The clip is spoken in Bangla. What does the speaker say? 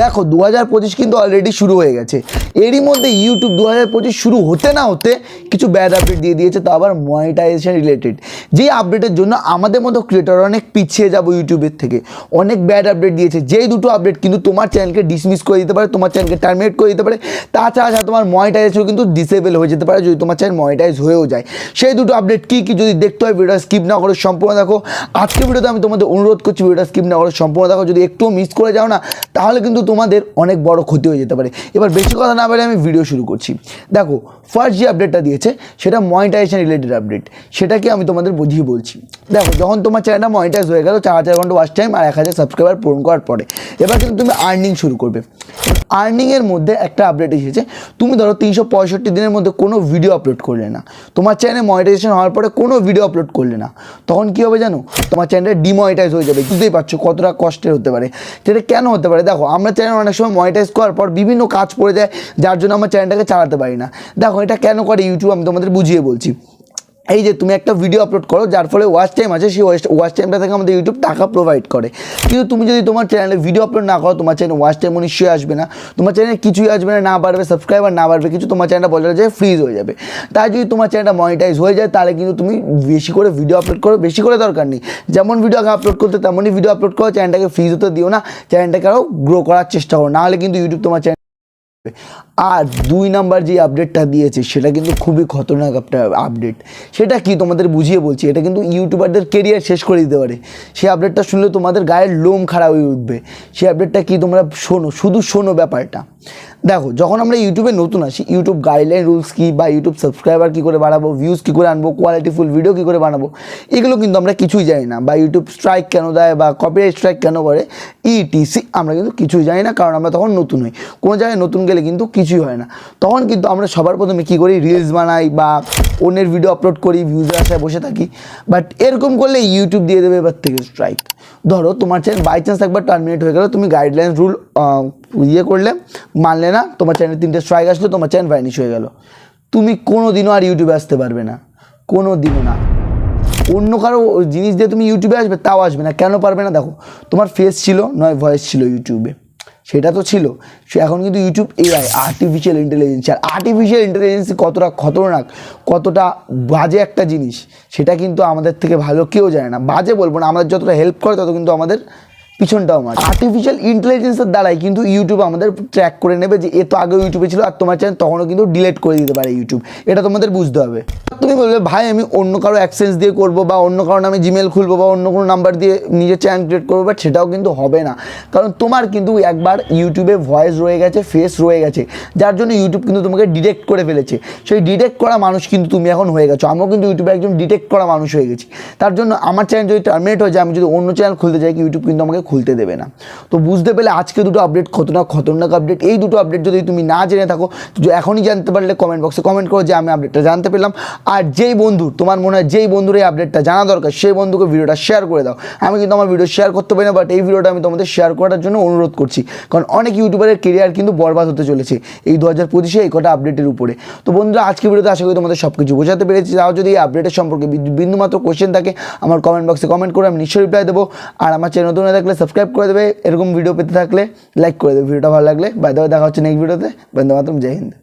দেখো দু হাজার পঁচিশ কিন্তু অলরেডি শুরু হয়ে গেছে। এরই মধ্যে ইউটিউব দু হাজার পঁচিশ শুরু হতে না হতে কিছু ব্যাড আপডেট দিয়ে দিয়েছে, তা আবার মনিটাইজেশন রিলেটেড যেই আপডেটের জন্য আমাদের মতো ক্রিয়েটর অনেক পিছিয়ে যাব ইউটিউবের থেকে। অনেক ব্যাড আপডেট দিয়েছে, যেই দুটো আপডেট কিন্তু তোমার চ্যানেলকে ডিসমিস করে দিতে পারে, তোমার চ্যানেলকে টার্মিনেট করে দিতে পারে। তাছাড়া তোমার মনিটাইজেশন কিন্তু ডিসেবল হয়ে যেতে পারে, যদি তোমার চ্যানেল মনিটাইজ হয়েও যায়। সেই দুটো আপডেট কী কী যদি দেখতে হয়, ভিডিওটা স্কিপ না করে সম্পূর্ণ দেখো। আজকে ভিডিওতে আমি তোমাদের অনুরোধ করছি, ভিডিওটা স্কিপ না করে সম্পূর্ণ দেখো। যদি একটু মিস করে যাও না, তাহলে কিন্তু তোমাদের অনেক বড় ক্ষতি হয়ে যেতে পারে। এবার বেশি কথা না বলে আমি ভিডিও শুরু করছি। দেখো ফার্স্ট যে আপডেটটা দিয়েছে, সেটা মনিটাইজেশন রিলেটেড আপডেট সেটাকে আমি তোমাদের বুঝিয়ে বলছি। দেখো, যখন তোমার চ্যানেলটা মনিটাইজ হয়ে গেল, চার হাজার ঘণ্টা ওয়াচ টাইম আর এক হাজার সাবস্ক্রাইবার পূরণ করার পরে, এবার কিন্তু তুমি আর্নিং শুরু করবে। আর্নিংয়ের মধ্যে একটা আপডেট এসেছে। তুমি ধরো তিনশো পঁয়ষট্টি দিনের মধ্যে কোনো ভিডিও আপলোড করলে না। তোমার চ্যানেলে মনিটাইজেশন হওয়ার পরে কোনো ভিডিও আপলোড করলে না। তখন কী হবে জানো? তোমার চ্যানেলটা ডিমনিটাইজ হয়ে যাবে। বুঝতেই পারছ কতটা কষ্টের হতে পারে। সেটা কেন হতে পারে? দেখো, আমরা চ্যানেল অনেক সময় মনিটাইজ করার পর বিভিন্ন কাজ পড়ে যায়, যার জন্য আমার চ্যানেলটাকে চালাতে পারি না। দেখো, এটা কেন করে ইউটিউব আমি তোমাদের বুঝিয়ে বলছি। এই যে তুমি একটা ভিডিও আপলোড করো, যার ফলে ওয়াচ টাইম আছে, সেই ওয়াচ টাইমটা থেকে আমাদের ইউটিউব টাকা প্রোভাইড করে। কিন্তু তুমি যদি তোমার চ্যানেলে ভিডিও আপলোড না করো, তোমার চ্যানেল ওয়াচ টাইমও নিশ্চয়ই আসবে না। তোমার চ্যানেলে কিছুই আসবে না না বাড়বে সাবস্ক্রাইবার না বাড়বে, কিছু তোমার চ্যানেলটা বলে যায় ফ্রিজ হয়ে যাবে। তাই যদি তোমার চ্যানেলটা মনিটাইজ হয়ে যায়, তাহলে কিন্তু তুমি বেশি করে ভিডিও আপলোড করো, বেশি করে দরকার নেই। যেমন ভিডিও আগে আপলোড করতে, তেমনই ভিডিও আপলোড করো চ্যানেলটাকে ফ্রিজ হতে দিও না চ্যানেলটাকে আরও গ্রো করার চেষ্টা করো। নাহলে কিন্তু ইউটিউব তোমার চ্যানেল আর দুই নাম্বার যে আপডেটটা দিয়েছে, সেটা কিন্তু খুবই খতরনাক একটা আপডেট সেটা কি তোমাদের বুঝিয়ে বলছি, এটা কিন্তু ইউটিউবারদের কেরিয়ার শেষ করে দিতে পারে। সেই আপডেটটা শুনলে তোমাদের গায়ের লোম খারাপ হয়ে উঠবে। সেই আপডেটটা কি তোমরা শোনো, শুধু শোনো ব্যাপারটা। দেখো, যখন আমরা ইউটিউবে নতুন আসি ইউটিউব গাইডলাইন রুলস কী বা ইউটিউব সাবস্ক্রাইবার কী করে বাড়াবো ভিউজ কী করে আনব কোয়ালিটিফুল ভিডিও কী করে বানাবো, এগুলো কিন্তু আমরা কিছুই জানি না। বা ইউটিউব স্ট্রাইক কেন দেয় বা কপিরাইট স্ট্রাইক কেন করে ইটিসি আমরা কিন্তু কিছুই জানি না, কারণ আমরা তখন নতুন হই কোনো জায়গায় নতুন গেলে কিন্তু কিছুই হয় না। তখন কিন্তু আমরা সবার প্রথমে কী করি রিলস বানাই বা অন্যের ভিডিও আপলোড করি ভিউজের আশায় বসে থাকি। বাট এরকম করলে ইউটিউব দিয়ে দেবে এবার থেকে স্ট্রাইক ধরো তোমার চ্যানেল বাই চান্স একবার টার্মিনেট হয়ে গেলো, তুমি গাইডলাইন রুল ইয়ে করলে, মানলে না, তোমার চ্যানেল তিনটে স্ট্রাইক আসলো, তোমার চ্যানেল ভাইনিশ হয়ে গেলো। তুমি কোনো দিনও আর ইউটিউবে আসতে পারবে না। কোনো দিনও না। অন্য কারও জিনিস দিয়ে তুমি ইউটিউবে আসবে, তাও আসবে না। কেন পারবে না? দেখো, তোমার ফেস ছিল, নয় ভয়েস ছিল ইউটিউবে সেটা তো ছিল। সে এখন কিন্তু ইউটিউব এআই আর্টিফিশিয়াল ইন্টেলিজেন্স আর আর্টিফিশিয়াল ইন্টেলিজেন্স কতটা খতরনাক, কতটা বাজে একটা জিনিস, সেটা কিন্তু আমাদের থেকে ভালো কেউ জানে না। বাজে বলব না, আমাদের যতটা হেল্প করে, তত কিন্তু আমাদের পিছনটাও মার। আর্টিফিশিয়াল ইন্টেলিজেন্সের দ্বারাই কিন্তু ইউটিউব আমাদের ট্র্যাক করে নেবে যে, এ তো আগে ইউটিউবে ছিল, আর তোমার চ্যানেল তখনও কিন্তু ডিলেট করে দিতে পারে ইউটিউব এটা তোমাদের বুঝতে হবে। তুমি বলবে, ভাই, আমি অন্য কারও অ্যাক্সেস দিয়ে করব বা অন্য কারও নামে জিমেল খুলবো বা অন্য কোনো নাম্বার দিয়ে নিজের চ্যানেল ক্রিয়েট করব বাট সেটাও কিন্তু হবে না। কারণ তোমার কিন্তু একবার ইউটিউবে ভয়েস রয়ে গেছে ফেস রয়ে গেছে, যার জন্য ইউটিউব কিন্তু তোমাকে ডিটেক্ট করে ফেলেছে। সেই ডিটেক্ট করা মানুষ কিন্তু তুমি এখন হয়ে গেছো। আমিও কিন্তু ইউটিউবে একজন ডিটেক্ট করা মানুষ হয়ে গেছি। তার জন্য আমার চ্যানেল যদি টার্মিনেট হয়ে যায়, আমি যদি অন্য চ্যানেল খুলতে চাই ইউটিউব কিন্তু আমাকে খুলতে দেবে না। তো বুঝতে পেলে আজকে দুটো আপডেট খতরনাক খতরনাক আপডেট এই দুটো আপডেট যদি তুমি না জেনে থাকো এখনই জানতে পারলে কমেন্ট বক্সে কমেন্ট করো যে আমি আপডেটটা জানতে পেলাম। আর যেই বন্ধু, তোমার মনে হয় যেই বন্ধুর এই আপডেটটা জানা দরকার, সেই বন্ধুকে ভিডিওটা শেয়ার করে দাও। আমি কিন্তু আমার ভিডিও শেয়ার করতে পারি না বাট এই ভিডিওটা আমি তোমাদের শেয়ার করার জন্য অনুরোধ করছি। কারণ অনেক ইউটিউবারের কেরিয়ার কিন্তু বরবাদ হতে চলেছে এই দু হাজার পঁচিশে এই কটা আপডেটের উপরে। তো বন্ধুরা আজকে ভিডিওতে আশা করি তোমাদের সব কিছু বোঝাতে পেরেছি। তাও যদি এই আপডেটের সম্পর্কে বিন্দুমাত্র কোশ্চেন থাকে, আমার কমেন্ট বক্সে কমেন্ট করে, আমি নিশ্চয়ই রিপ্লাই দেবো। আর আমার চ্যানেল নতুন থাকলে সাবস্ক্রাইব করে দেবে। এরকম ভিডিও পেতে থাকলে লাইক করে দেবে। ভিডিওটা ভালো লাগলে বাই দেখা হচ্ছে নেক্সট ভিডিওতে বন্ধু মাতরম জয় হিন্দ।